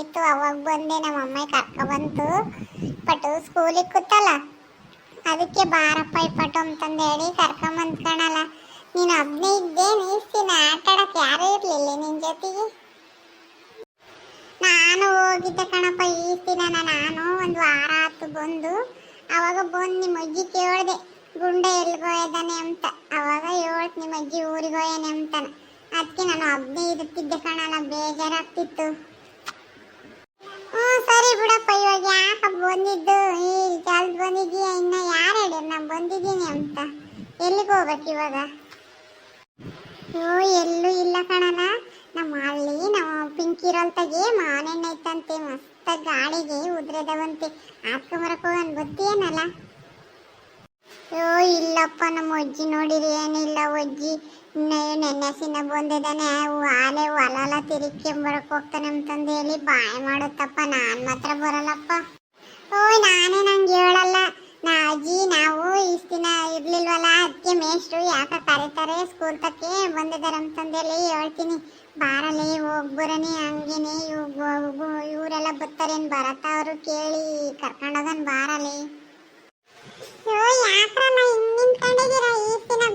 ಇತ್ತು ಅವಾಗ ಬಂದೆ ನಮ್ಮ ಅಮ್ಮ ಕರ್ಕ ಬಂತು ಪಟ ಸ್ಕೂಲಿಗೆ ಕೂತಲ್ಲ, ಅದಕ್ಕೆ ಬಾರಪ್ಪ ಪಟು ಅಂತಂದು ಹೇಳಿ ಕರ್ಕೊಂಬಂದ್ ಕಣಲ್ಲ. ನೀನು ಒಬ್ಬನೇ ಇದ್ದೆ ನೀಸ್ತೀನಿ ಆಟ ಆಡಕ್ಕೆ ಯಾರೂ ಇರಲಿಲ್ಲ ನಿನ್ನ ಜೊತೆಗೆ. ನಾನು ಹೋಗಿದ್ದೆ ಕಣಪ್ಪ ಈ ದಿನ ನಾನು ಒಂದು ವಾರ ಆತು ಬಂದು. ಅವಾಗ ಬಂದು ನಿಮ್ಮ ಅಜ್ಜಿ ಕೇಳಿದೆ, ಗುಂಡ ಎಲ್ಗೋಯ್ದಾನೆ ಅಂತ. ಅವಾಗ ಹೇಳ್ತು ನಿಮ್ಮ ಅಜ್ಜಿ ಊರಿಗೆ ಅಂತಾನೆ ಅಂತಾನ. ಅದಕ್ಕೆ ನಾನು ಒಬ್ಬನೇ ಇರುತ್ತಿದ್ದೆ ಕಣಲ್ಲ, ಬೇಜಾರಾಗ್ತಿತ್ತು. ಬಂದಿದ್ದೀನಿ ಅಂತ. ಎಲ್ಲಿಗೆ ಹೋಗ್ಬೇಕು ಇವಾಗ? ಓ, ಎಲ್ಲೂ ಇಲ್ಲ ಕಣಲ್ಲ ನಮ್ಮ ಹಳ್ಳಿ, ನಮ್ಮ ಪಿಂಕಿರೋಲ್ತಾಗೆ ಮಾನೆಣ್ಣೆ ಐತಂತೆ, ಮಸ್ತ ಗಾಳಿಗೆ ಉದ್ರದವಂತೆ. ಹಾಕೊಂಬರಕ್ಕೆ ಹೋಗನ್ ಬತ್ತೀಯನಲ್ಲ ಓ, ಇಲ್ಲಪ್ಪ, ನಮ್ಮ ಅಜ್ಜಿ ನೋಡಿರಿ, ಏನಿಲ್ಲ ಅಜ್ಜಿ. ನೆನ್ನೆ ನೆನ್ನೆಸಿನ ಬಂದಿದ್ದಾನೆ. ಅವು ಆಲೆ ಹೊಲ ತಿರುಗ್ಕೊಂಬರಕ್ ಹೋಗ್ತಾನೆ ಅಂತಂದು ಹೇಳಿ ಬಾಯ್ ಮಾಡುತ್ತಪ್ಪ, ನಾನು ಮಾತ್ರ ಬರಲ್ಲಪ್ಪ. ಓ, ನಾನೇ ನಂಗೆ ಹೇಳಲ್ಲ. ನಾವು ಇಷ್ಟ ದಿನ ಇರ್ಲಿಲ್ವಲ್ಲ? ಅದಕ್ಕೆ ಮೇಷ್ಟ್ರು ಯಾಕ ಕರೀತಾರೆ? ಸ್ಕೂಲ್ ತಕ್ಕೆ ಬಂದಿದ್ದಾರೆ ಅಂತಂದೇಳಿ ಹೇಳ್ತೀನಿ. ಬಾರಲಿ ಹೋಗ್ಬರನಿ, ಹಂಗೇನೆ ಇವರೆಲ್ಲ ಬರ್ತಾರೇನು ಬರತ್ತ ಅವರು ಕೇಳಿ ಕರ್ಕೊಂಡೋಗನ್ ಬಾರಲಿ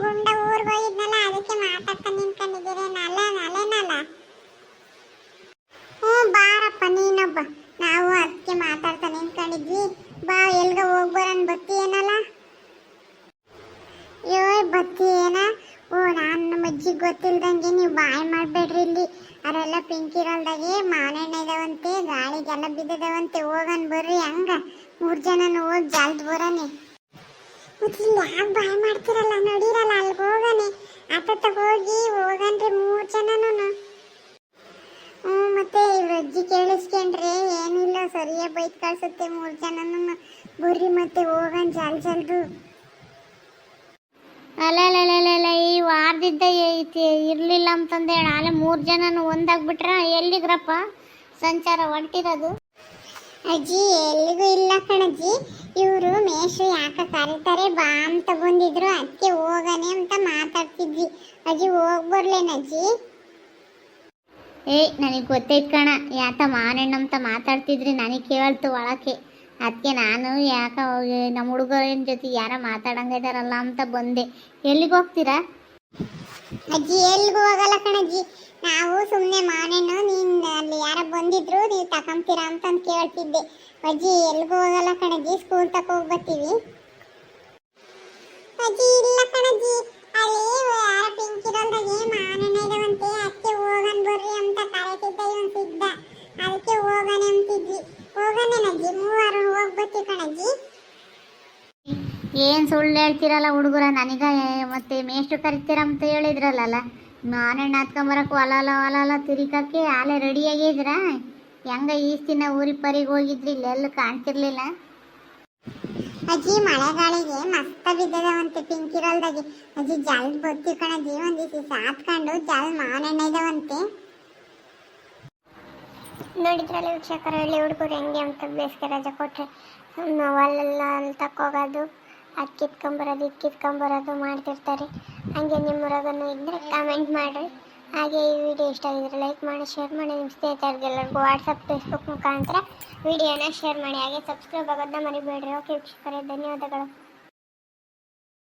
ಗುಂಡ ಊರ್ ಹೋಗಿದ್ನಲ್ಲ, ಅದಕ್ಕೆ ನಾವು ಅದಕ್ಕೆ ನಿಂತ್ಕೊಂಡಿದ್ವಿ. ಬಾ, ಎಲ್ಗ ಹೋಗ್ಬರನ್ ಬತ್ತಿ ಏನಲ್ಲ ಅಯ್ಯೋ ಬತ್ತಿ ಏನ ಓ ನಾನು ನಮ್ಮ ಅಜ್ಜಿಗೆ ಗೊತ್ತಿಲ್ದಂಗೆ ನೀವು ಬಾಯ್ ಮಾಡಬೇಡ್ರಿ ಇಲ್ಲಿ. ಅವರೆಲ್ಲ ಪಿಂಕಿರಲ್ದಾಗೆ ಮಾವಿನೆಣ್ಣೆ ಇದಾವಂತೆ ಗಾಳಿಗೆಲ್ಲ ಬಿದ್ದಿದಾವಂತೆ, ಹೋಗನ್ ಬರ್ರಿ ಹಂಗ. ಮೂರು ಜನನು ಹೋಗಿ ಜಲ್ದ್ ಬರನೆ. ಇಲ್ಲಿ ಯಾಕೆ ಬಾಯ್ ಮಾಡ್ತಿರಲ್ಲ? ನಡೀರಲ್ಲ ಅಲ್ಲಿಗೆ ಹೋಗನೆ. ಆತ ಹೋಗಿ ಹೋಗನ್ರಿ ಮೂರು ಜನನು ಹ್ಞೂ, ಮತ್ತೆ ಇವ್ರ ಅಜ್ಜಿ ಕೇಳಿಸ್ಕೊಂಡ್ರೆ ಏನಿಲ್ಲ, ಸರಿಯಾಗಿ ಬೈತ್ ಕಳ್ಸುತ್ತೆ ಮೂರು ಜನನು ಬರ್ರಿ ಮತ್ತೆ ಹೋಗನ್ ಜಲ್ ಜಲ್ದು. ಅಲ್ಲಲ್ಲಲ್ಲ ಈ ವಾರದಿದ್ದ ಇರಲಿಲ್ಲ ಅಂತಂದೇಳಿ ಅಲ್ಲ ಮೂರು ಜನನು ಒಂದಾಗ್ಬಿಟ್ರ ಎಲ್ಲಿಗ್ರಪ್ಪ ಸಂಚಾರ ಹೊಂಟಿರೋದು? ಅಜ್ಜಿ ಎಲ್ಲಿಗೂ ಇಲ್ಲ ಕಣಜ್ಜಿ. ಇವರು ಮೇಷು ಯಾಕ ಕರೀತಾರೆ? ಬಾ ಅಂತ ಬಂದಿದ್ರು. ಅದಕ್ಕೆ ಹೋಗನೆ ಅಂತ ಮಾತಾಡ್ತಿದ್ವಿ. ಅಜ್ಜಿ ಹೋಗ್ಬರ್ಲೇನ ಅಜ್ಜಿ. ಏಯ್ ನನಗೆ ಗೊತ್ತೈತ್ ಕಣ. ಯಾತ ಮಾನಣ್ಣ ಅಂತ ಮಾತಾಡ್ತಿದ್ರಿ ನನಗೆ ಕೇಳ್ತು ಒಳಕ್ಕೆ. ಅದಕ್ಕೆ ನಾನು ಯಾಕೆ ನಮ್ಮ ಹುಡುಗರಿನ ಜೊತೆ ಯಾರ ಮಾತಾಡಂಗಿದಾರಲ್ಲ ಅಂತ ಬಂದೆ. ಎಲ್ಲಿಗೆ ಹೋಗ್ತೀರಾ? ಅಜ್ಜಿ, ಎಲ್ಲಿಗೂ ಹೋಗಲ್ಲ ಕಣಜ್ಜಿ. ನಾವು ಸುಮ್ಮನೆ ಮಾನೆಣ್ಣು ನೀನು ಅಲ್ಲಿ ಯಾರ ಬಂದಿದ್ರು ನೀವು ತಗೊಂತೀರಾ ಅಂತಂದು ಕೇಳ್ತಿದ್ದೆ. ಅಜ್ಜಿ, ಎಲ್ಲಿಗೂ ಹೋಗಲ್ಲ ಕಣಜ್ಜಿ. ಸ್ಕೂಲ್ ತಕ ಹೋಗಿ ಬರ್ತೀವಿ ಅಜ್ಜಿ ಇಲ್ಲ ಕಣಜ್ಜಿ ಅಲ್ಲಿ ಯಾರ ಪಿಂಕಿರಲ್ದಾಗೆ ಮಾನೆಣ್ಣೆ ಇದಾವಂತೆ ಅದಕ್ಕೆ ಹೋಗನ್ ಬರ್ರಿ ಅಂತ ಕರೆತಿದ್ದ ಇವನ್ ಸಿದ್ದ ಅದಕ್ಕೆ ಹೋಗನೆ ಅಂತಿದ್ವಿ ಹೋಗನೇನಜ್ಜಿ ಮೂವರು ಹೋಗಿ ಬರ್ತೀವಿ ಕಣಜ್ಜಿ ಏನು ಸುಳ್ಳು ಹೇಳ್ತೀರಲ್ಲ ಹುಡುಗರ ನನಗ ಮತ್ತೆ ಮೇಷ್ಟು ಕರಿತೀರ ಅಂತ ಹೇಳಿದ್ರಲ್ಲ ಮಾನೆಣ್ಣು ಹತ್ಕೊಂಬರಕ್ಕೆ ಹೊಲಲ ಹೊಲಲ ತಿರಿಕಕ್ಕೆ ಆಲೆ ರೆಡಿಯಾಗಿದ್ರ ಹೆಂಗ ಈಸ್ತಿನ ದಿನ ಊರಿಗೆ ಪರಿಗೆ ಹೋಗಿದ್ರಿ ಇಲ್ಲೆಲ್ಲೂ ಕಾಣ್ತಿರ್ಲಿಲ್ಲ? ಅಜ್ಜಿ ಮಳೆಗಾಳಿಗೆ ಮಸ್ತ ಬಿದ್ದದವಂತೆ ಪಿಂಕಿರಲ್ದಾಗೆ ಅಜ್ಜಿ ಜಲ್ದ್ ಬತ್ತಿ ಕಣಜ್ಜಿ ಒಂದ್ ದಿವಸ ಸಾತ್ಕೊಂಡು ಜಲ್ ಮಾನೆಣ್ಣೆ ಇದಾವಂತೆ ನೋಡಿದ್ರಲ್ಲ ವೀಕ್ಷಕರು ಹಳ್ಳಿ ಹುಡುಗರು ಹೆಂಗೆ ಅಂತ ಬೇಸಿಗೆ ರಜೆ ಕೊಟ್ಟರೆ ಅಲ್ಲಿ ತಕ್ಕೋಗೋದು ಅದು ಕಿತ್ಕೊಂಬರೋದು, ಇದು ಕಿತ್ಕೊಂಬರೋದು ಮಾಡ್ತಿರ್ತಾರೆ. ಹಾಗೆ ನಿಮ್ಮೂರಾಗನು ಇದ್ದರೆ ಕಮೆಂಟ್ ಮಾಡಿರಿ. ಹಾಗೆ ಈ ವಿಡಿಯೋ ಇಷ್ಟ ಆಗಿದ್ರೆ ಲೈಕ್ ಮಾಡಿ ಶೇರ್ ಮಾಡಿ. ನಿಮ್ಮ ಸ್ನೇಹಿತರಿಗೆಲ್ಲರಿಗೂ ವಾಟ್ಸಪ್ ಫೇಸ್ಬುಕ್ ಮುಖಾಂತರ ವಿಡಿಯೋನ ಶೇರ್ ಮಾಡಿ. ಹಾಗೆ ಸಬ್ಸ್ಕ್ರೈಬ್ ಆಗೋದನ್ನ ಮರಿಬೇಡ್ರಿ. ಓಕೆ ವೀಕ್ಷಕರೇ, ಧನ್ಯವಾದಗಳು.